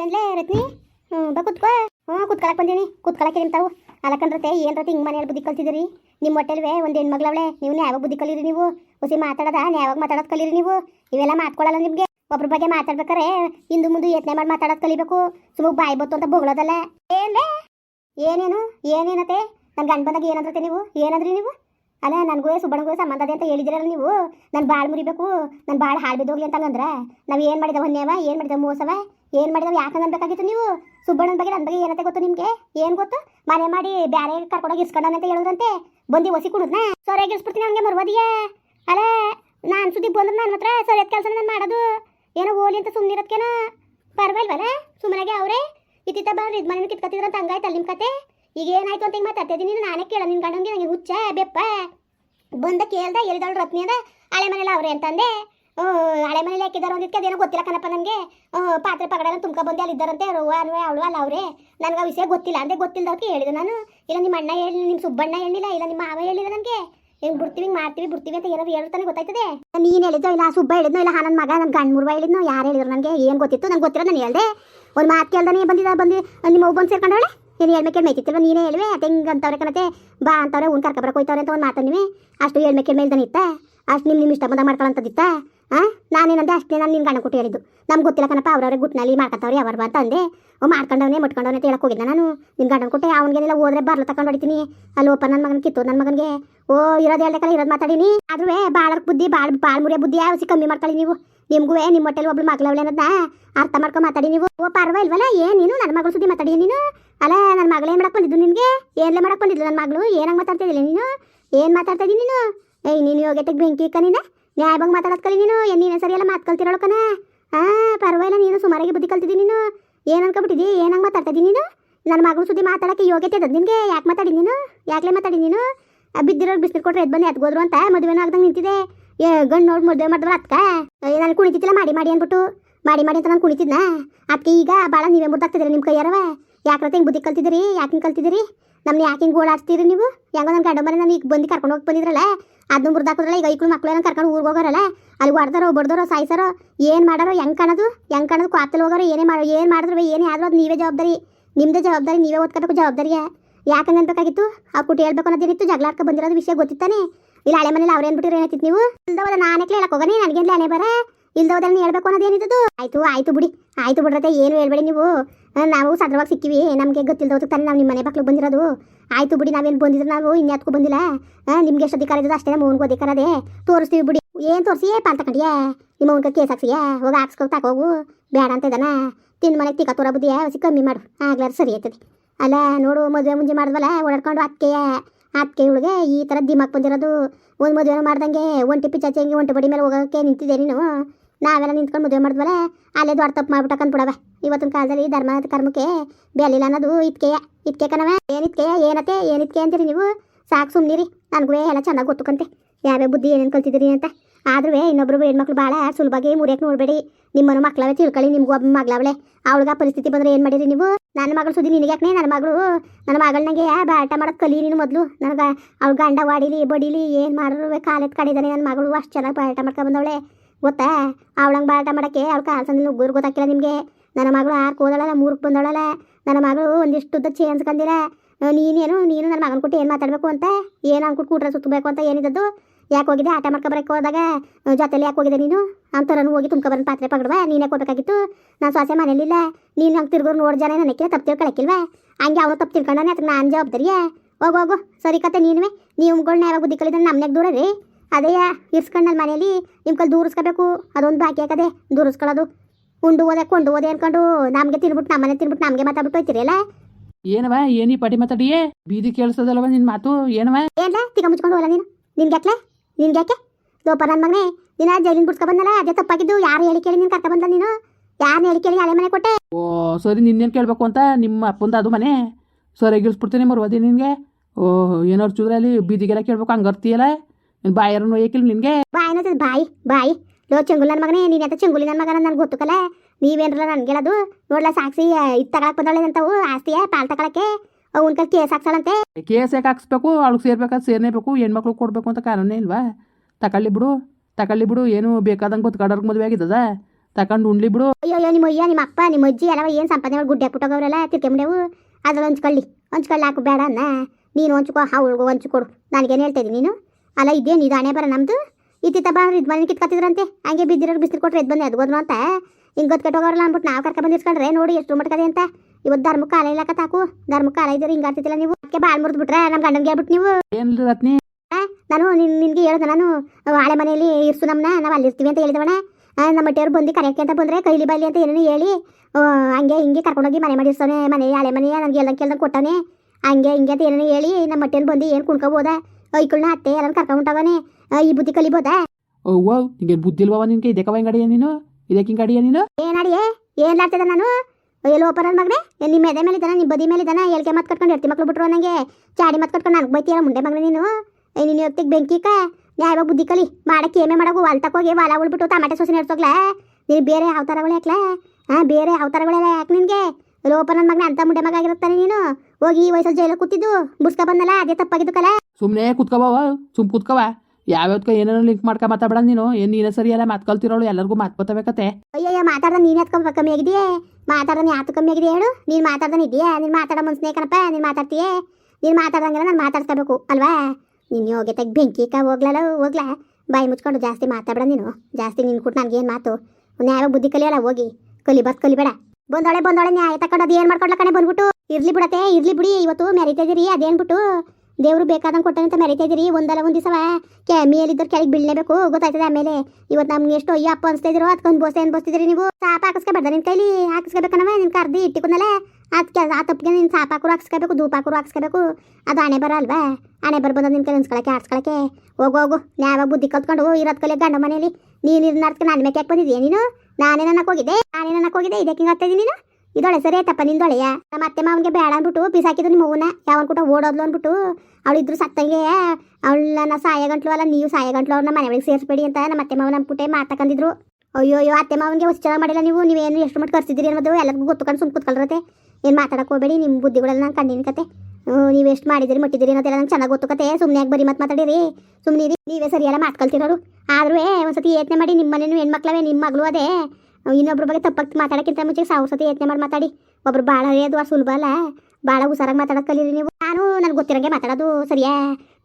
ಏನ್ಲೇ ರತ್ನಿ. ಹ್ಞೂ ಬಾ ಕುತ್ಕೋ. ಹ್ಞೂ ಕುತ್ಕೊಳಕ್ ಬಂದೀನಿ. ಕುತ್ಕೊಳಕ್ಕೆ ನಿಂತಾವು? ಅಲಕಂದ್ರತೆ, ಏನು ರತಿ ಹಿಂಗೆ ಮನೇಲಿ ಬುದ್ಧಿ ಕಲ್ತಿದ್ದೀರಿ? ನಿಮ್ಮ ಹೊಟ್ಟೆಲ್ವೇ ಒಂದು ಹೆಣ್ಮಗ್ಳವಳೆ. ನೀವು ಯಾವಾಗ ಬುದ್ಧಿ ಕಲೀರಿ ನೀವು. ಹುಸಿ ಮಾತಾಡೋದ ಯಾವಾಗ ಮಾತಾಡೋದು ಕಲೀರಿ ನೀವು. ಇವೆಲ್ಲ ಮಾತ್ಕೊಳ್ಳಲ್ಲ ನಿಮಗೆ. ಒಬ್ರ ಬಗ್ಗೆ ಮಾತಾಡ್ಬೇಕಾರೆ ಹಿಂದೂ ಮುಂದೆ ಯತ್ನೆ ಮಾಡಿ ಮಾತಾಡೋದು ಕಲಿಬೇಕು. ಸುಮ್ಮ ಬಾಯಿ ಬತ್ತು ಅಂತ ಬೊಗಳೋದಲ್ಲ. ಏನ್ಲೇ ಏನೇನು? ಏನೇನತೆ? ನನ್ನ ಗಂಡ ಬಂದಾಗ ಏನಂದ್ರತೆ ನೀವು? ಏನಂದ್ರಿ ನೀವು? ಅಲ್ಲ, ನನಗೂ ಸುಬ್ಬಣ್ಣಗೂ ಸಂಬಂಧ ಅದೇ ಅಂತ ಹೇಳಿದಿರಲ್ಲ ನೀವು. ನಾನು ಬಾಳ್ ಮುರಿಬೇಕು. ನಾನು ಬಾಳ್ ಹಾಳು ಬಿದ್ದೋಗ್ಲಿ ಅಂತ ಹಂಗಂದ್ರ ನಾವು ಏನು ಮಾಡಿದ ಹೊನ್ನೇವ ಏನು ಮಾಡಿದ ಮೋಸವ? ಏನು ಮಾಡಿದಾವೆ? ಯಾಕಂದ್ರೆ ಅನ್ಬೇಕಾಗಿತ್ತು ನೀವು? ಸುಬ್ಬಣ್ಣನ ಬಗ್ಗೆ ನನ್ನ ಬಗ್ಗೆ ಏನಂತ ಗೊತ್ತು ನಿಮಗೆ? ಏನು ಗೊತ್ತು? ಮನೆ ಮಾಡಿ ಬೇರೆ ಕರ್ಕೊಂಡೋಗಿ ಇಸ್ಕೊಂಡಂತ ಹೇಳಿದ್ರಂತೆ. ಬಂದು ಒಸಿ ಕುಡಿದ್ನ? ಸರಿಯಾಗಿ ಇಸ್ಬಿಡ್ತೀನಿ ಹಂಗೆ ಮರ್ವದಿಯ. ಅಲ್ಲ ನಾನು ಸುದ್ದಿ ಬಂದ್ರೆ ನನ್ನ ಹತ್ರ ಸರಿಯಾದ ಕೆಲಸ ನಾನು ಮಾಡೋದು. ಏನೋ ಓಲಿ ಅಂತ ಸುಮ್ಮನಿರೋದ್ಕೇನ ಪರವಾಗಿಲ್ವಲ್ಲ ಸುಮ್ಮನೆಗೆ ಅವರೇ? ಇತ್ತಿತ್ತ ಬಂದ್ರೆ ಇದು ಮನೆ ಕಿತ್ಕೊತಿದ್ರಂತ ಹಂಗಾಯ್ತಲ್ಲ ನಿಮ್ಮ ಕತೆ? ಈಗ ಏನಾಯ್ತು ಅಂತ ಹಿಂಗೆ ಮಾತಾಡ್ತಿದ್ದೀನಿ ನಾನೇ ಕೇಳ ನಿನ್ನ ಗಂಡನಿಗೆ ನನಗೆ ಹುಚ್ಚ, ಬೆಪ್ಪ. ಬಂದ ಕೇಳ್ದ ಎಲ್ದಳು ರತ್ನಿ ಅದ ಹಳೆ ಮನೇಲಿ ಅವ್ರೆ ಅಂತಂದೆ. ಹಳೆ ಮನೇಲಿ ಹಾಕಿದಾರ ಅಂದಿದ್ಕೆ ಅದೇನೋ ಗೊತ್ತಿಲ್ಲ ಕಣಪ್ಪ ನನಗೆ ಪಾತ್ರೆ ಪಗಡೆಲ್ಲ ತುಂಬ್ಕೊ ಬಂದೆ, ಅಲ್ಲಿ ಇದ್ದಾರಂತೆ ಅನ್ವೆ ಅವಳು, ಅಲ್ಲ ಅವ್ರೆ. ನನಗೆ ಆ ವಿಷಯ ಗೊತ್ತಿಲ್ಲ ಅಂದೆ ಗೊತ್ತಿಲ್ಲದವ್ರಿಗೆ ಹೇಳಿದೆ ನಾನು. ಇಲ್ಲ, ನಿಮ್ಮ ಅಣ್ಣ ಹೇಳಿ ನಿಮ್ಮ ಸುಬ್ಬಣ್ಣ ಹೇಳಿಲ್ಲ, ಇಲ್ಲ, ನಿಮ್ಮ ಮಾವ ಹೇಳಿಲ್ಲ ನನಗೆ. ಹಿಂಗೆ ಬಿಡ್ತೀವಿ, ಹಿಂಗೆ ಮಾಡ್ತೀವಿ, ಬಿಡ್ತೀವಿ ಅಂತ ಏನಾದ್ರು ಹೇಳ್ತಾನೆ ಗೊತ್ತಾಯ್ತದೆ. ನೀನು ಹೇಳಿದ್ದೋ ಇಲ್ಲ ಸುಬ್ಬ ಹೇಳಿದ್ನೋ, ಇಲ್ಲ ನನ್ನ ಮಗ ನನ್ನ ಗಂಡ ಮುರುವ ಹೇಳಿದ್ನೋ, ಯಾರು ಹೇಳಿದ್ರು ನನಗೆ, ಏನು ಗೊತ್ತಿತ್ತು ನನಗೆ ಗೊತ್ತಿರೋ ನಾನು ಹೇಳ್ದೆ. ಒಂದು ಮಾತು ಕೇಳ್ದಾನೆ ಬಂದಿದ್ದ, ಬಂದು ನಿಮ್ಮ ಅವ್ವ ಬಂದು ಸೇರ್ಕೊಂಡವಳೆ? ಏನು ಹೇಳ್ಮೇಕೆ ಮೇಯ್ತಿತ್ತಿಲ್ವ ನೀನೇ ಹೇಳುವೆ, ಅದು ಹೆಂಗೆ ಅಂತವ್ರೆ ಕಣತೆ? ಬಾ ಅಂತವ್ರೆ ಉನ್ ಕರ್ಕೊಬರಕ್ಕೆ ಹೋಯ್ತವ್ರೆ ಅಂತ ಒಂದು ಮಾತನ್ನಿವೆ. ಅಷ್ಟು ಹೇಳ್ಮೇಕೆ ಮೇಲ್ದನಿತ್ತ ಅಷ್ಟು ನಿಮ್ಮ ನಿಮ್ಮ ಇಷ್ಟ ಬಂದ ಮಾಡ್ಕೊಳ್ಳೋಂಥದ್ದಿತ್ತ ಹಾಂ ನಾನೇನಂದೆ ಅಷ್ಟೇ, ನಾನು ನಿನ್ನ ಗಂಡ ಕೊಟ್ಟು ಹೇಳಿದ್ದು. ನಮ್ಗೆ ಗೊತ್ತಿಲ್ಲ ಕಣಪ್ಪ ಅವ್ರವ್ರಿಗೆ ಗುಟ್ನಲ್ಲಿ ಮಾಡ್ಕೊತಾವ್ರಿ ಅವ್ರ ಅಂತಂದೆ ಓ ಮಾಡ್ಕೊಂಡವನೇ ಮುಟ್ಕೊಂಡವನೇ ಹೇಳಕ್ಕೆ ಹೇಳಕ್ ಹೋಗಿದ್ದೆ ನಾನು. ನಿನ್ನ ಗಂಡನ ಕೊಟ್ಟೆ ಅವ್ನಿಗೆಲ್ಲ ಹೋದ್ರೆ ಬರ್ಲ ತಗೊಂಡು ಹೊಡಿತೀನಿ. ಅಲ್ಲಿ ಒಪ್ಪ ನನ್ನ ಮಗನ ಕಿತ್ತು ನನ್ನ ಮಗನಿಗೆ. ಓ, ಇರೋದು ಹೇಳ್ಬೇಕಲ್ಲ ಇರೋದು ಮಾತಾಡೀನಿ ಆದ್ರೂ ಭಾಳ ಬುದ್ಧಿ, ಬಾಳ್ ಬಾಳ್ ಮುರಿಯ ಬುದ್ಧಿ ಯಾವ ಕಮ್ಮಿ ಮಾಡ್ಕೊಳ್ಳಿ ನೀವು. ನಿಮ್ಗೂ ನಿಮ್ಮ ಹೊಟ್ಟೆಲಿ ಒಬ್ಳು ಮಗಳವಳೆ ಅರ್ಥ ಮಾಡ್ಕೊಂಡು ಮಾತಾಡಿ ನೀವು. ಓ ಪರವಾಗಿಲ್ವಲ್ಲ ಏನು ನೀನು? ನನ್ನ ಮಗಳ ಸುದ್ದಿ ಮಾತಾಡಿ ನೀನು. ಅಲ್ಲ ನನ್ನ ಮಗಳೇ ಏನು ಮಾಡಕ್ ಬಂದಿದ್ದು ನಿನಗೆ? ಏನ್ಲೇ ಮಾಡಕ್ ಬಂದಿದ್ದು ನನ್ನ ಮಗಳು? ಏನಂಗೆ ಮಾತಾಡ್ತಿದ್ದಿಲ್ಲ ನೀನು? ಏನು ಮಾತಾಡ್ತಾ ನೀನು? ಏಯ್, ನೀನು ಯೋಗ್ಯತೆಗೆ ಬೆಂಕಿ ಇಕ್ಕ ನೀನು? ನ್ಯಾಯವಾಗಿ ಮಾತಾಡೋದು ಕಲಿ ನೀನು? ನೀನು ಸರಿಯಲ್ಲ ಮಾತು ಕಲ್ತಿರೋಳು ಕಣ ಹಾಂ ಪರವಾಗಿಲ್ಲ ನೀನು ಸುಮಾರಾಗಿ ಬುದ್ಧಿ ಕಲ್ತಿದ್ದಿ ನೀನು. ಏನು ಅನ್ಕೊಬಿಟ್ಟಿದ್ದಿ ಏನಂಗೆ ಮಾತಾಡ್ತಿದ್ದಿ ನೀನು? ನನ್ನ ಮಗಳು ಸುದ್ದಿ ಮಾತಾಡೋಕ್ಕೆ ಯೋಗ್ಯತೆ ಅದ ನಿನಗೆ? ಯಾಕೆ ಮಾತಾಡಿ ನೀನು? ಯಾಕೆ ಮಾತಾಡಿ ನೀನು? ಬಿದ್ದಿರೋರು ಬಿಸಿಲು ಕೊಟ್ಟರೆ ಎದ್ದು ಬಂದು ಎತ್ಗೋದ್ರು ಅಂತ ಮದುವೆನೂ ಆಗ್ದಂಗೆ ನಿಂತಿದೆ. ಏ, ಗಂಡು ನೋಡಿ ಮದುವೆ ಮಾಡಿದ್ರೆ ಅದ್ಕ ನಾನು ಕುಣಿತಿದ್ದಿಲ್ಲ, ಮಾಡಿ ಮಾಡಿ ಅಂದ್ಬಿಟ್ಟು ಮಾಡಿ ಮಾಡಿ ಅಂತ ನಾನು ಕುಣಿತಿದ್ನ? ಅದಕ್ಕೆ ಈಗ ಭಾಳ ನೀವೇ ಮುದ್ದಾಗ್ತಿದ್ದೀರಿ ನಿಮ್ಮ ಕೈಯಾರವ ಯಾಕ್ರತೆ ಹಿಂಗೆ ಬುದ್ಧಿ ಕಲ್ತಿದ್ದೀರಿ? ಯಾಕೆ ಹಿಂಗೆ ಕಲ್ತಿದ್ದೀರಿ? ನಮ್ಮನ್ನ ಯಾಕೆ ಹಿಂಗೆ ಓಡಾಡ್ತೀರಿ ನೀವು? ಹೆಂಗೋ ನನ್ನ ಗಂಡ ಮನೆ ನಾನು ಈಗ ಬಂದು ಕರ್ಕೊಂಡು ಹೋಗಿ ಬಂದಿದ್ರಲ್ಲ? ಅದನ್ನ ಮುರ್ದಾಕಿದ್ರಲ್ಲ ಈಗ ಐಕ್ಳು ಮಕ್ಳು ಕರ್ಕೊಂಡು ಊರಿಗೆ ಹೋಗೋರಲ್ಲ, ಅಲ್ಲಿ ಹೊಡ್ದಾರೋ ಬಡ್ದಾರೋ ಸಾಯಿಸಾರೋ, ಏನು ಮಾಡಾರೋ, ಹೆಂಗೆ ಕಾಣೋದು ಹೆಂಗೆ ಕಾಣೋದು ಕ್ವಾತಲ್ಲಿ ಹೋಗೋರು, ಏನೇ ಮಾಡೋ, ಏನು ಮಾಡಿದ್ರು ಏನೇ ಆದರೂ ಅದು ನೀವೇ ಜವಾಬ್ದಾರಿ. ನಿಮ್ಮದೇ ಜವಾಬ್ದಾರಿ, ನೀವೇ ಓದ್ಕೋಬೇಕು ಜವಾಬ್ದಾರಿಗೆ ಯಾಕಂಗೆ ಅನ್ಬೇಕಾಗಿತ್ತು? ಆ ಕುಟಿ ಹೇಳ್ಬೇಕು ಅನ್ನೋದೇನಿತ್ತು ಜಗಳ ಆಡ್ಕೊ ಬಂದಿರೋದು ವಿಷಯ ಗೊತ್ತಿತ್ತಾನೆ? ಇಲ್ಲ, ಹಳೆ ಮನೇಲಿ ಅವ್ರೇನು ಬಿಟ್ಟಿರೋ ಏನಾಯ್ತಿತ್ತು ನೀವು? ಇಲ್ದವದ ನಾನೇ ಕೇಳಕ್ಕೆ ಹೋಗೋಣ ನನಗೇನು ಹಣೆ ಬರ? ಇಲ್ದವದಲ್ಲಿ ನೀ ಹೇಳ್ಬೇಕು ಅನ್ನೋದೇನಿದ್ದು? ಆಯ್ತು ಆಯ್ತು ಬಿಡಿ. ಆಯ್ತು ಬಿಡ್ರತೆ ಏನು ಹೇಳ್ಬೇಡಿ ನೀವು? ನಾವು ಸದ್ರವಾಗಿ ಸಿಕ್ಕಿವಿ. ನಮಗೆ ಗೊತ್ತಿಲ್ದವತ್ತು ತಾನೆ ನಾವು ನಿಮ್ಮ ಮನೆ ಮಕ್ಳು ಬಂದಿರೋದು. ಆಯ್ತು ಬಿಡಿ, ನಾವೇನು ಬಂದಿದ್ರು ನಾವು ಇನ್ಯಾತ್ಕೂ ಬಂದಿಲ್ಲ. ನಿಮ್ಗೆ ಎಷ್ಟು ಅಧಿಕಾರ ಇದ್ದದ ಅಷ್ಟೇ ಮೂನ್ಗೂ ಅಧಿಕಾರ ಅದೇ. ತೋರಿಸ್ತೀವಿ ಬಿಡಿ. ಏನು ತೋರಿಸಿ? ಪಾಲ್ ತಗೊಂಡಿಯಾ ನಿಮ್ಮ ಅವ್ನ ಕೇಸ್ ಹಾಕ್ಸಿಯಾ? ಹೋಗಿ, ಹಾಕ್ಸ್ಕೊ ತಗೋಗು ಬೇಡ ಅಂತ ಇದ್ದಾನ? ತಿನ್ನ ಮನೆಗೆ ತಿಕ್ಕ ತೋರ ಬುದ್ಧಿಯ? ಹಸಿ ಕಮ್ಮಿ ಮಾಡು. ಆಗ್ಲಾರ ಸರಿ ಆಯ್ತದೆ. ಅಲ್ಲ, ನೋಡು, ಮದುವೆ ಮುಂಜೆ ಮಾಡಿದ್ವಲ್ಲ? ಓಡಾಡ್ಕೊಂಡು ಅತ್ತೆಯ ಅತ್ತೆ ಇವಳಿಗೆ ಈ ಥರ ದಿಮಾಕ್ ಬಂದಿರೋದು. ಒಂದು ಮದುವೆ ಮಾಡ್ದಂಗೆ ಒಂಟಿ ಪಿಚ್ಚಾಚೆ ಹಂಗೆ ಒಂಟಿ ಬಡಿ ಮೇಲೆ ಹೋಗೋಕ್ಕೆ ನಿಂತಿದ್ದೆ ನೀನು. ನಾವೆಲ್ಲ ನಿಂತ್ಕೊಂಡು ಮದುವೆ ಮಾಡಿದ್ವಲ್ಲ ಅಲ್ಲೇ ದೊಡ್ಡ ತಪ್ಪು ಮಾಡ್ಬಿಟ್ಟಕ್ಕಂತ ಬಿಡವ. ಇವತ್ತಿನ ಕಾಲದಲ್ಲಿ ಧರ್ಮ ಕರ್ಮಕ್ಕೆ ಬೆಲಿಲ್ಲ ಅನ್ನೋದು ಇದ್ಕೆಯ ಇದ್ಕೆ ಕಣವ ಏನಿದ್ಕೆಯ ಏನತ್ತೆ, ಏನಿದ್ಕೆ ಅಂತೀರಿ ನೀವು? ಸಾಕು ಸುಮ್ಮನಿರಿ ನನಗೂ ಎಲ್ಲ ಚೆನ್ನಾಗಿ ಗೊತ್ತುಕಂತೆ ಯಾವ್ಯಾವ ಬುದ್ಧಿ ಏನೇನು ಕಲ್ತಿದ್ದೀರಿ ಅಂತ. ಆದ್ರೂ ಇನ್ನೊಬ್ರು ಹೆಣ್ಮಕ್ಳು ಭಾಳ ಸುಲಭವಾಗಿ ಮುರಿಯಕ್ಕೆ ನೋಡಬೇಡಿ. ನಿಮ್ಮನ್ನು ಮಕ್ಳವೇ ತಿಳ್ಕೊಳ್ಳಿ, ನಿಮ್ಗೂ ಒಬ್ಬ ಮಗಳವಳೆ. ಅವಳಿಗೆ ಪರಿಸ್ಥಿತಿ ಬಂದರೆ ಏನು ಮಾಡಿರಿ ನೀವು? ನನ್ನ ಮಗಳು ಸುದ್ದಿ ನಿನಗೆ ಯಾಕೆ ನನ್ನ ಮಗಳು, ನನ್ನ ಮಗಳನಂಗೆ ಬಾಟ ಮಾಡೋದು ಕಲಿ ನೀನು ಮೊದಲು. ನನಗೆ ಅವ್ಳು ಗಂಡ ವಾಡಿಲಿ, ಬಡಿಲಿ ಏನು ಮಾಡಿದ್ರು ಕಾಲೆತ್ ಕಡಿದಾನೆ ನನ್ನ ಮಗಳು. ಅಷ್ಟು ಚೆನ್ನಾಗಿ ಬಾಟ ಮಾಡ್ಕೊಂಡು ಬಂದವಳೆ. ಗೊತ್ತಾ? ಅವಳಂಗೆ ಬಾಟ ಮಾಡಕ್ಕೆ ಅವ್ಳ ಕಾಲು ಸಂದಿಲ್ಲ ಗೊತ್ತಾಕಿಲ್ಲ ನಿಮ್ಗೆ. ನನ್ನ ಮಗಳು ಆರ್ಕ್ ಹೋದಳಲ್ಲ ಮೂರಕ್ಕೆ ಬಂದಳಲ್ಲ. ನನ್ನ ಮಗಳು ಒಂದಿಷ್ಟು ಉದ್ದ ಚೇಂಜ್ ಕಂದಿರ ನೀನೇನು, ನೀನು ನನ್ನ ಮಗನ ಕೊಟ್ಟು ಏನು ಮಾತಾಡಬೇಕು ಅಂತ? ಏನು ಅನ್ಕೊಟ್ಟು ಕೂಟ್ರೆ ಸುತ್ತಬೇಕು ಅಂತ ಏನಿದ್ದದ್ದು ಯಾಕೆ ಹೋಗಿದೆ ಆಟ ಮಾಡ್ಕೊಬರಕ್ಕೆ ಹೋದಾಗ? ಜೊತೆಲಿ ಯಾಕೆ ಹೋಗಿದೆ ನೀನು? ಅಂಥರನ್ನು ಹೋಗಿ ತುಂಬ್ಕೊಬರನ್ ಪಾತ್ರೆ ಪಗಡ್ವ? ನೀನೇ ಕೊಡ್ಬೇಕಾಗಿತ್ತು ನಾನು ಸ್ವಾಸೆ ಮನೇಲಿಲ್ಲ ನೀನು ಹಂಗೆ ತಿರ್ಗೋರು ನೋಡ್ ಜನ ನನಗೆ ತಪ್ಪು ತಿಳ್ಕೊಳಕ್ಕಿಲ್ವ? ಹಂಗೆ ಅವನು ತಪ್ಪು ತಿಳ್ಕೊಂಡಾನೆ ಅದಕ್ಕೆ ನಾನು ಜವಾಬ್ದಾರಿಯೇ? ಹೋಗು ಹೋಗು. ಸರಿ ಕತೆ, ನೀನುವೆ. ನೀವುಗಳನ್ನ ಯಾವಾಗ ಬುದ್ಧಿ ಕಲಿದ್ರೆ ನಮ್ಮನೆಗೆ ದೂರ ರೀ ಅದೇ ಇರ್ಸ್ಕೊಂಡಲ್ಲಿ ಮನೇಲಿ ನಿಮ್ಮ ಕಲ್ ದೂರಿಸ್ಕೋಬೇಕು. ಅದೊಂದು ಬಾಕಿ ಹಾಕದೆ ದೂರಿಸ್ಕೊಳ್ಳೋದು. ಉಂಡು ಓದೆ ಕೊಂಡು ಓದೆ ಅನ್ಕೊಂಡು ನಮ್ಗೆ ತಿನ್ಬಿಟ್ಟು ನಮ್ಮನೆ ತಿನ್ಬಿಟ್ಟು ನಮಗೆ ಮಾತಾಡ್ಬಿಟ್ಟು ಹೋಯ್ತಿರಲ್ಲ ಏನವ ಏನಿ ಪಟಿ ಮಾತಾಡಿಯೇ? ಬೀದಿ ಕೇಳಿಸೋದಲ್ವ ನಿನ್ ಮಾತು? ಏನವ ಏನ್ಲ ತಿಗ ಮುಚ್ಕೊಂಡು ಹೋಗಲ್ಲ ನೀನು? ನಿನ್ಗೆ ಯಾಕೆ ನಿನ್ಗೆ ಯಾಕೆ? ಲೋಪ ನನ್ನ ಮಗನೇ ದಿನ ಜೈಲಿನ ಬಿಡ್ಸ್ಕೊ ಬಂದಲ್ಲ ಅದೇ ತಪ್ಪಾಗಿದ್ದು. ಯಾರು ಹೇಳಿ ಕೇಳಿ ನೀನು ಕರ್ಕ ಬಂದ ನೀನು? ಯಾರನ್ನ ಹೇಳಿ ಕೇಳಿ ಹಳೆ ಮನೆ ಕೊಟ್ಟೆ? ಓ ಸರಿ ನಿನ್ನೇನು ಕೇಳಬೇಕು ಅಂತ ನಿಮ್ಮ ಅಪ್ಪಂದ ಅದು ಮನೆ? ಸರಿ ಗಿಳಿಸ್ಬಿಡ್ತೀನಿ ಮರ್ವದಿ ನಿನಗೆ. ಓ ಏನಾರು ಚೂರಲ್ಲಿ ಬೀದಿಗೆಲ್ಲ ಕೇಳ್ಬೇಕು ಹಂಗೆ ಅರ್ತಿಯಲ್ಲ? ನಿನ್ನ ಬಾಯಾರ ನೋಯಕ್ಕಿಲ್ಲ ನಿನ್ಗೆ? ಬಾಯಿ ಅನ್ನೋದು ಬಾಯಿ ಬಾಯಿ. ಲೋ ಚೆಂಗುಲ್ ನನ್ನ ಮಗನೇ ನೀನ್ ಎಂತ ಚಂಗುಲಿ ನನ್ನ ಮಗನ ನನ್ಗೆ ಗೊತ್ತುಕಲ್ಲ ನೀವೇನ್ರಲ್ಲ ನನ್ಗೆ ಹೇಳೋದು ನೋಡ್ಲ ಸಾಕ್ಷಿ ಇದು ತಗೊಳಕ್ ಅಂತವು ಆಸ್ತಿಯ ಪಾಲ್ ತಗೊಳಕ್ಕೆ. ಅವ್ನ ಕೈ ಕೇಸ್ ಹಾಕ್ಸಳಂತೆ. ಕೇಸ್ ಯಾಕೆ ಹಾಕ್ಸ್ಬೇಕು? ಅವಳಿಗೆ ಸೇರ್ಬೇಕಾದ್ರೆ ಸೇರ್ನೇಬೇಕು? ಹೆಣ್ಮಕ್ಳು ಕೊಡಬೇಕು ಅಂತ ಕಾನೂನೇ ಇಲ್ವಾ? ತಗೊಳ್ಳಿ ಬಿಡು ತಗೊಳ್ಳಿ ಬಿಡು ಏನು ಬೇಕಾದಂಗೆ ಬದುಕಾಡೋರ್ಗೆ ಮದುವೆ ಆಗಿದ್ದದ? ತಕೊಂಡು ಉಣ್ಲಿ ಬಿಡು. ಅಯ್ಯೋ ನಿಮ್ಮ ಅಯ್ಯ ನಿಮ್ಮ ಅಪ್ಪ ನಿಮ್ಮ ಅಜ್ಜಿ ಎಲ್ಲ ಏನು ಸಂಪಾದನೆ ಮಾಡಿ ಗುಡ್ಡೆ ಪುಟ್ಟೋಗವ್ರೆಲ್ಲ ತಿರ್ಕೊಂಬಿಡೇವು ಅದ್ರಲ್ಲಿ ಹಂಚ್ಕೊಳ್ಳಿ ಹಂಚ್ಕೊಳ್ಳಿ ಹಾಕು ಬೇಡ ಅನ್ನ. ನೀನು ಹಂಚ್ಕೋ ಅವಳಿಗೂ ಹಂಚ್ಕೊಡು ನನಗೇನು ಹೇಳ್ತಾ ಇದ್ದೀನಿ ನೀನು? ಅಲ್ಲ ಇದೇನು ಇದು ಹಣೆ ಬರ ನಮ್ದು? ಇತ್ತಿತ್ತ ಬಾ ಇದು ಮನೆ ಕಿತ್ಕೊತಿದ್ರಂತೆ ಹಂಗೆ ಬಿದ್ದಿರೋರು ಬಿಸಿಲು ಕೊಟ್ರೆ ಎದ್ದು ಅದು ಎದ್ಗೋದ್ರು ಅಂತ. ಹಿಂಗೆ ಗೊತ್ಕೆಟ್ಟೋಗವ್ರಲ್ಲ ಅಂದ್ಬಿಟ್ಟು ನಾವು ಕರ್ಕ ಬಂದಿಸ್ಕೊಂಡ್ರೆ ನೋಡಿ ಎಷ್ಟು ಮಟ್ಕದೆ ಅಂತ. ಇವತ್ತು ಧರ್ಮಕ್ಕೆ ಕಾಲ ಇಲ್ಲ ತಾಕು ಧರ್ಮಕ್ಕೆ ಕಾಲ ಇದ್ರೆ ಹಿಂಗೆ ಆಗ್ತಿಲ್ಲ ನೀವು. ಅದಕ್ಕೆ ಬಾಳ್ ಮುರಿದು ಬಿಟ್ರೆ ನಮ್ಮ ಗಂಡನ್ಗೆ ಹೇಳ್ಬಿಟ್ಟು ನೀವು. ಏನು ರತ್ನಿ? ನಾನು ನಿನ್ ನಿನ್ಗೆ ಹೇಳ್ದೆ ನಾನು ಹಳೆ ಮನೆಯಲ್ಲಿ ಇರ್ಸು ನಮ್ಮನ್ನ ನಾವು ಅಲ್ಲಿ ಇರ್ತೀವಿ ಅಂತ ಹೇಳಿದವಣ ನಮ್ಮ ಮಟ್ಟಿಯವ್ರು ಬಂದು ಕರೆಯಕ್ಕೆ ಅಂತ ಬಂದರೆ ಕೈಲಿ ಬಾಲಿ ಅಂತ ಏನೇನು ಹೇಳಿ ಹಂಗೆ ಹಿಂಗೆ ಕರ್ಕೊಂಡೋಗಿ ಮನೆ ಮಾಡಿರ್ಸೋನೆ ಮನೆ ಹಳೆ ಮನೆಯ ನನಗೆ ಎಲ್ಲ ಕೇಳ್ದಂಗೆ ಕೊಟ್ಟವನೇ. ಹಂಗೆ ಹಿಂಗೆ ಅಂತ ಏನೇನು ಹೇಳಿ ನಮ್ಮ ಮಟ್ಟೆಯಲ್ಲಿ ಬಂದು ಏನು ಕುಣ್ಕೋಬೋದ ಐಕಳನ್ನ ಅತ್ತೆ ಎಲ್ಲ ಕರ್ಕೊಂಡವನೆ ಈ ಬುದ್ಧಿ ಕಲಿಬೋದಾ? ಓ ನಿಂಗೆ ಬುದ್ಧಿ ಇಲ್ವವ ನಿನ್ಗೆ ಇದಕ್ಕೆ ಅಡಿಯ ನೀನು? ಇದಕ್ಕೆ ಹಿಂಗಡಿಯ ನೀನು? ಏನಾಡಿಯೇ ಏನ್ ಆಡ್ತಿದ್ದ ನಾನು? ಎಲ್ಲಿ ಓಪನ್ ನನ್ನ ಮಗನೇ? ನಿಮ್ಮ ಎದೆ ಮೇಲೆ ಇದ್ದಾನೆ ನಿಮ್ಮ ಬದಿ ಮೇಲೆ ಇದ್ದಾನೆ ಎಲ್ಕೆ ಮತ್ತೆ ಕಟ್ಕೊಂಡು ಎರ್ತಿ ಮಕ್ಳು ಬಿಟ್ರು ನನಗೆ ಚಾಡಿ ಮತ್ತೆ ಕಟ್ಕೊಂಡು ನನಗೆ ಬೈತೀಯ ಮುಂಡೆ ಮಗನೇ ನೀನು? ನೀನು ಇವತ್ತಿಗೆ ಬೆಂಕಿ ಕ ನ್ಯಾಯವಾಗ ಬುದ್ಧಿ ಕಲಿ? ಮಾಡಕ್ಕೆ ಏಮೆ ಮಾಡಗು ಹೊಲ್ ತಕೋಗಿ ಹೊಲ ಉಳ್ಬಿಟ್ಟು ಟಮಾಟೆ ಸೋಸಿನ ಇಡ್ಸೋಗ್ಲಾ ನೀನು ಬೇರೆ ಅವತಾರಗಳು ಹಾಕ್ಲಾ ಹಾಂ ಬೇರೆ ಅವತಾರಗಳೆಲ್ಲ ಯಾಕೆ ನಿನಗೆ? ಲೋಪ ನನ್ನ ಮಗನ ಅಂತ ಮುಂಡೆ ಮಗ ಆಗಿರುತ್ತಾನೆ ನೀನು. ಹೋಗಿ ಈ ವಯಸ್ಸಲ್ಲಿ ಜೈಲ ಕೂತಿದ್ದು. ಬುಡ್ಸ್ಕ ಬಂದಲ್ಲ ಅದೇ ತಪ್ಪಾಗಿದ್ದು ಕಲ. ಸುಮ್ಮನೆ ಕುತ್ಕೋಬಾವ ಸುಮ್ ಕುತ್ಕೋವ. ಯಾವ್ಯಾವ್ದಕ್ಕ ಏನೇನೋ ಲಿಂಕ್ ಮಾಡ್ಕ ಮಾತಾಡ ನೀನು. ಏನ್ ನೀನೇ ಸರಿ ಎಲ್ಲ ಮಾತ್ಕೊಳ್ತಿರೋಳು ಎಲ್ಲರಿಗೂ ಮಾತು ಬತ್ತಬೇಕತ್ತೆ ಅಯ್ಯಯ್ಯ ಮಾತಾಡ್ದ ನೀನು ಯಾಕೆ ಕಮ್ಮಿ ಆಗಿದೆಯೇ. ಮಾತಾಡ್ದ ನೀ ಆತು ಕಮ್ಮಿ ಆಗಿದೆ ಹೇಳು? ನೀನು ಮಾತಾಡ್ದಾನೆ ಇದೆಯಾ ನೀನ್ ಮಾತಾಡೋ ಮನ್ಸನೇ ಕಣಪ್ಪ ನೀನು ಮಾತಾಡ್ತೀಯೇ? ನೀನು ಮಾತಾಡ್ದಂಗೆಲ್ಲ ನಾನು ಮಾತಾಡ್ಸ್ಕೋಬೇಕು ಅಲ್ವಾ? ನೀನು ಹೋಗಿ ತೆಗ್ ಬೆಂಕಿ ಕ ಹೋಗ್ಲಲ್ಲ ಹೋಗ್ಲಾ? ಬಾಯಿ ಮುಚ್ಕೊಂಡು ಜಾಸ್ತಿ ಮಾತಾಡ ನೀನು. ಜಾಸ್ತಿ ನಿನ್ ನನ್ಗೆ ಏನ್ ಮಾತು. ಯಾವಾಗ ಬುದ್ಧಿ ಕಲಿಯಲ್ಲ ಹೋಗಿ. ಕಲಿ ಬಸ್ ಕಲಿಬೇಡ. ಬಂದೊಳೆ, ಬಂದೋಳೆ, ನ್ಯಾಯ ತಕೊಂಡು ಅದು ಏನು ಮಾಡ್ಕೊಡ್ಲ ಕಣೆ ಬಂದ್ಬಿಟ್ಟು? ಇರ್ಲಿ ಬಿಡತ್ತೆ, ಇರ್ಲಿ ಬಿಡಿ, ಇವತ್ತು ಮೆರಿತಾ ಇದೀರಿ ಅದೇನ್ಬಿಟ್ಟು? ದೇವ್ರು ಬೇಕಾದಂಗೆ ಕೊಟ್ಟಂತ ಮೆರಿತಾ ಇದೀರಿ ಒಂದಲ್ಲ ಒಂದು ದಿವಸ ಕೆ ಮೇಲಿದ್ದರೆ ಕೆಳಗೆ ಬೀಳಲೇಬೇಕು, ಗೊತ್ತಾಯ್ತದೆ ಆಮೇಲೆ. ಇವತ್ತು ನಮ್ಗೆ ಎಷ್ಟು ಅಯ್ಯ ಅಪ್ಪ ಅನ್ಸ್ತಾ ಇದ್ರು ಅದಕ್ಕೊಂದು ಬೋಸೆ ಏನು ಬೋಸ್ತಿದ್ರಿ ನೀವು. ಸಾಪ ಹಾಕಿಸ್ಕೊಬಾರ್ದ ನಿನ್ನ ಕೈಲಿ? ಹಾಕಿಸ್ಕೋಬೇಕನವ ನಿನ್ನ ಕರ್ದಿ ಇಟ್ಟಿಕೊಂಡಲೇ ಅದಕ್ಕೆ ಆ ತಪ್ಪಿಗೆ ನೀನು ಸಾಪ ಹಾಕರು ಹಾಕ್ಸ್ಕೋಬೇಕು, ಧೂಪ ಹಾಕರು ಹಾಕ್ಸ್ಕೋಬೇಕು. ಅದು ಹಣೆ ಬರ ಅಲ್ವಾ? ಹಣೆ ಬರ ಬಂದ ನಿನ್ನ ಕೈ ನಿನ್ಸ್ಕೊಳಕ್ಕೆ ಆಡ್ಸ್ಕೊಳಕ್ಕೆ. ಹೋಗು ಹೋಗು ನ್ಯಾವ ಬುದ್ಧಿ ಕಲ್ತ್ಕೊಂಡು ಇರೋದ್ ಕಲೆ ಗಂಡ ಮನೇಲಿ. ನೀನು ಇರ್ ನಡ್ಕ ನನ್ನ ಮೇಲೆ ಯಾಕೆ ಬಂದಿದ್ಯಾ ನೀನು? ನಾನೇ ನನ್ನ ಹೋಗಿದ್ದೆ. ನಾನೇ ನನ್ನ ಹೋಗಿದ್ದೆ. ಇದಕ್ಕೆ ಹಿಂಗೆ ಆಗ್ತಾ ನೀನು? ಇದೊಳೆ ಸರಿ ಆಯ್ತಪ್ಪ ನಿಂದೊಳೆಯ ನಮ್ಮ ಅತ್ತೆ ಮಾವನಿಗೆ ಬೇಡ ಅಂದ್ಬಿಟ್ಟು ಬಿಸಾಕಿದ್ರು ನಿಮ್ಮ ಅವ್ವನ ಯಾವನ್ ಕೂಟ ಓಡೋದ್ಲು ಅಂದ್ಬಿಟ್ಟು ಅವಳು ಇದ್ರು ಸತ್ತಂಗೆ. ಅವಳನ್ನ ಸಾಯ ಗಂಟ್ಲು ಅಲ್ಲ ನೀವು ಸಾಯ ಗಂಟ್ಲು ಅವ್ರನ್ನ ಮನೆ ಒಳಗೆ ಸೇರಿಸ್ಬೇಡಿ ಅಂತ ನಮ್ಮ ಅತ್ತೆ ಮಾವನ ಪುಟ್ಟೆ ಮಾತಾಕಂದಿದ್ರು. ಅಯ್ಯೋ ಅಯ್ಯೋ ಅತ್ತೆ ಮಾವನಿಗೆ ಚೆನ್ನಾಗಿ ಮಾಡಿಲ್ಲ ನೀವು? ನೀವೇನು ಎಷ್ಟು ಮಟ್ಟ ಕರ್ಸಿದ್ದೀರಿ ಅನ್ನೋದು? ಎಲ್ಲರಿಗೂ ಗೊತ್ತುಕೊಂಡು ಸುಮ್ ಕೂತ್ಕೊಳ್ರತ್ತೆ. ಏನು ಮಾತಾಡಕ್ಕೆ ಹೋಗಬೇಡಿ ನಿಮ್ಮ ಬುದ್ಧಿಗಳೆಲ್ಲ ನಾನು ಕಂಡಿನ ಕತೆ. ನೀವು ಎಷ್ಟು ಮಾಡಿದಿರಿ ಮಟ್ಟಿದ್ದೀರಿ ಅನ್ನೋದೆಲ್ಲ ನಂಗೆ ಚೆನ್ನಾಗಿ ಗೊತ್ತು ಕತೆ. ಸುಮ್ಮನೆ ಬರೀ ಮತ್ತೆ ಮಾತಾಡಿರಿ? ಸುಮ್ಮನೆ ನೀವೇ ಸರಿಯಲ್ಲ ಮಾತ್ಕೊಳ್ತಿರೋರು ಆದ್ರೂ ಒಂದ್ಸತಿ ಯೋಚನೆ ಮಾಡಿ ನಿಮ್ಮ ಮನೇನು ಹೆಣ್ಮಕ್ಳವೇ ನಿಮ್ಮ ಮಗಳು ಅದೇ. ಇನ್ನೊಬ್ರ ಬಗ್ಗೆ ತಪ್ಪಕ್ಕೆ ಮಾತಾಡೋಕ್ಕಿಂತ ಮುಂಚೆ ಸಾವಿರ ಸತಿ ಯೋಚನೆ ಮಾಡಿ ಮಾತಾಡಿ. ಒಬ್ರು ಭಾಳ ಅದು ಸುಲಭ ಅಲ್ಲ. ಭಾಳ ಹುಷಾರಾಗಿ ಮಾತಾಡೋದು ಕಲೀರಿ ನೀವು. ನಾನು ನನಗೆ ಗೊತ್ತಿರೋಂಗೆ ಮಾತಾಡೋದು ಸರಿಯಾ?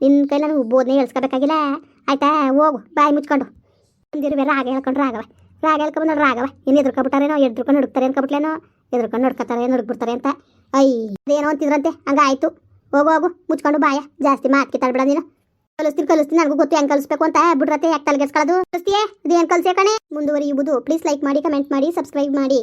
ನಿನ್ನ ಕೈ ನಾನು ಬೋಧನೆ ಹೇಳ್ಸ್ಕೋಬೇಕಾಗಿಲ್ಲ? ಆಯ್ತಾ? ಹೋಗು, ಬಾಯಿ ಮುಚ್ಕೊಂಡು. ಬಂದಿರುವೆ ರಾಗ ಹೇಳ್ಕೊಂಡು ರಾಗವ ರಾಗ ಹೇಳ್ಕೊಂಡು ರಾಗವ ಇನ್ನು ಎದುರ್ಕೊಬಿಟ್ಟಾರೇನೋ? ಎದುರ್ಕೊಂಡು ಹುಡುಕ್ತಾರೆ ಅನ್ಕೊಬಿಟ್ಲೇನೋ? ಎದುರ್ಕೊಂಡು ನಡ್ಕೊತಾರೆ ನಡುಕ್ಬಿಡ್ತಾರೆ ಅಂತ. ಐ ಅದೇನೋ ಅಂತಿದ್ರಂತೆ. ಹಂಗಾಯ್ತು. ಹೋಗು ಹೋಗು, ಮುಚ್ಕೊಂಡು ಬಾಯ. ಜಾಸ್ತಿ ಮಾತು ಕಿತ್ತಾಡ್ಬೇಡ ನೀನು. ಕಲಿಸ್ತೀನಿ ಕಲಿಸ್ತೀನಿ. ನನಗೂ ಗೊತ್ತು ಹೆಂಗ್ ಕಲಿಸ್ಬೇಕು ಅಂತ. ಬಿಡ್ರತೆ ಯಾಕೆ ತಲೆಗೆಸ್ಕೊಳ್ಳೋದು ಕಲಿಸ್ತೀಯೇ? ಏನ್ ಕಲಿಸೇ ಕಣೆ? ಮುಂದುವರಿಯುವುದು. ಪ್ಲೀಸ್ ಲೈಕ್ ಮಾಡಿ ಕಮೆಂಟ್ ಮಾಡಿ ಸಬ್ಸ್ಕ್ರೈಬ್ ಮಾಡಿ.